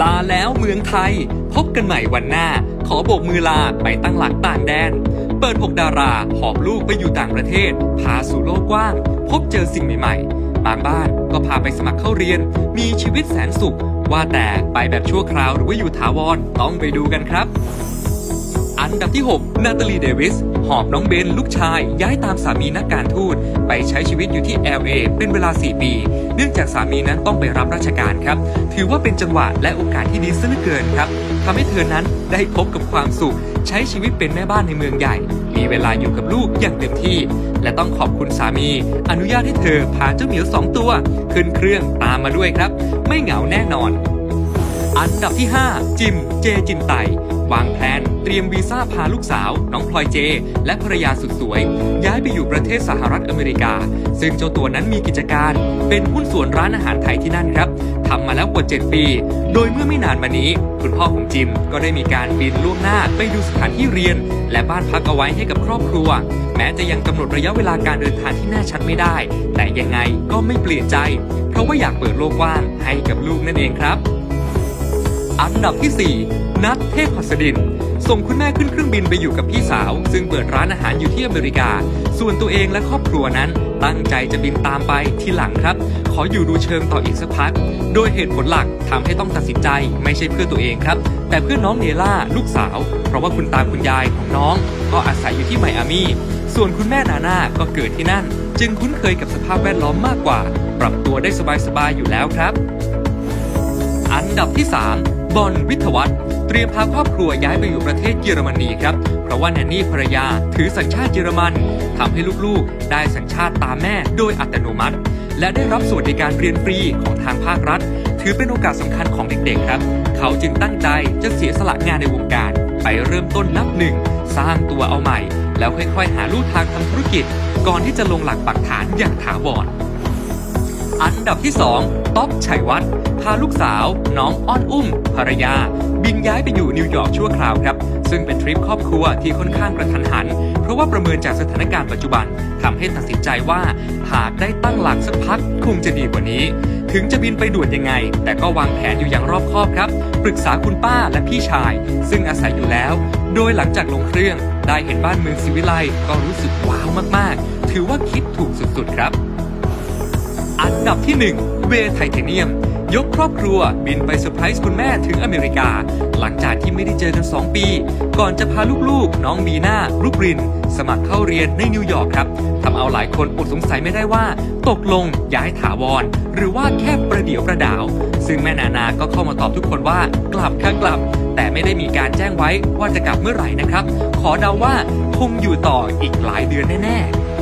ลาแล้วเมืองไทย พบกันใหม่วันหน้า ขอโบกมือลาไปตั้งหลักต่างแดน เปิด6ดาราหอบลูกไปอยู่ต่างประเทศ พาสู่โลกกว้าง พบเจอสิ่งใหม่ ๆ บางบ้านก็พาไปสมัครเข้าเรียน มีชีวิตแสนสุข ว่าแต่ไปแบบชั่วคราวหรือว่าอยู่ถาวรต้องไปดูกันครับ อันดับที่ 6 นาตาลีเดวิส หอบน้องเบนลูกชาย ย้ายตามสามีนักการทูต ไปใช้ชีวิตอยู่ที่ LA เป็นเวลา 4 ปี เนื่องจากสามีนั้นต้องไปรับราชการครับ ถือว่าเป็นจังหวะและโอกาสที่ดีซะเหลือเกินครับทำให้เธอนั้นได้พบกับความสุข ใช้ชีวิตเป็นแม่บ้านในเมืองใหญ่ มีเวลาอยู่กับลูกอย่างเต็มที่ และต้องขอบคุณสามี อนุญาตให้เธอพาเจ้าเหมียวสองตัว ขึ้นเครื่องตามมาด้วยครับ ไม่เหงาแน่นอน อันดับที่ 5 จิม เจจินไต วางแผนเตรียมวีซ่าพาลูกสาว น้องพลอยเจ และภรรยาสุดสวย ย้ายไปอยู่ประเทศสหรัฐอเมริกา ซึ่งเจ้าตัวนั้นมีกิจการ เป็นหุ้นส่วนร้านอาหารไทยที่นั่นครับทำมาแล้วกว่า 7 ปี โดยเมื่อไม่นานมานี้ คุณพ่อของจิมก็ได้มีการบินล่วงหน้าไปดูสถานที่เรียน และบ้านพักเอาไว้ให้กับครอบครัว แม้จะยังกำหนดระยะเวลาการเดินทางที่แน่ชัดไม่ได้ แต่ยังไงก็ไม่เปลี่ยนใจ เพราะว่าอยากเปิดโลกกว้างให้กับลูกนั่นเองครับ อันดับที่ 4 นัทเทพหัสดิน ส่งคุณแม่ขึ้นเครื่องบินไปอยู่กับพี่สาว ซึ่งเปิดร้านอาหารอยู่ที่อเมริกา ส่วนตัวเองและครอบครัวนั้น ตั้งใจจะบินตามไปทีหลังครับ ขออยู่ดูเชิงต่ออีกสักพัก โดยเหตุผลหลักทำให้ต้องตัดสินใจไม่ใช่เพื่อตัวเองครับ แต่เพื่อน้องเนล่าลูกสาว เพราะว่าคุณตาคุณยายของน้อง ก็อาศัยอยู่ที่ไมอามี่ส่วนคุณแม่นาน่าก็เกิดที่นั่น จึงคุ้นเคยกับสภาพแวดล้อมมากกว่า ปรับตัวได้สบายๆอยู่แล้วครับ อันดับที่ 3 บอลวิทวัฒน์เตรียมพาครอบครัวย้ายไปอยู่ประเทศเยอรมนีครับ เพราะว่าแนนนี่ภรรยาถือสัญชาติเยอรมันทำให้ลูกๆ ได้สัญชาติตามแม่โดยอัตโนมัติ และได้รับสวัสดิการเรียนฟรีของทางภาครัฐ ถือเป็นโอกาสสำคัญของเด็กๆครับ เขาจึงตั้งใจจะเสียสละงานในวงการ ไปเริ่มต้นนับหนึ่งสร้างตัวเอาใหม่ แล้วค่อยๆ หาลู่ทางทำธุรกิจ ก่อนที่จะลงหลักปักฐานอย่างถาวร อันดับที่ 2 ต๊อบชัยวัฒน์พาลูกสาว น้องอ้อนอุ้ม ภรรยา บินย้ายไปอยู่นิวยอร์กชั่วคราวครับ ซึ่งเป็นทริปครอบครัวที่ค่อนข้างกระทันหัน เพราะว่าประเมินจากสถานการณ์ปัจจุบันทำให้ตัดสินใจว่าหากได้ตั้งหลักสักพักคงจะดีกว่านี้ ถึงจะบินไปด่วนยังไง แต่ก็วางแผนอยู่อย่างรอบคอบครับ ปรึกษาคุณป้าและพี่ชาย ซึ่งอาศัยอยู่แล้ว โดยหลังจากลงเครื่อง ได้เห็นบ้านเมืองศิวิไลก็รู้สึกว้าวมากๆ ถือว่าคิดถูกสุดๆครับ อันดับที่ 1 เวไทเทเนียม ยกครอบครัวบินไปเซอร์ไพรส์คุณแม่ถึงอเมริกา หลังจากที่ไม่ได้เจอกัน 2 ปี ก่อนจะพาลูกๆ น้องบีน่ารุกริน สมัครเข้าเรียนในนิวยอร์กครับทำเอาหลายคนอดสงสัยไม่ได้ว่า ตกลงย้ายถาวร หรือว่าแค่ประเดี๋ยวประดาว ซึ่งแม่นานาก็เข้ามาตอบทุกคนว่ากลับค่ะกลับ แต่ไม่ได้มีการแจ้งไว้ว่าจะกลับเมื่อไหร่นะครับ ขอเดาว่าคงอยู่ต่ออีกหลายเดือนแน่ๆ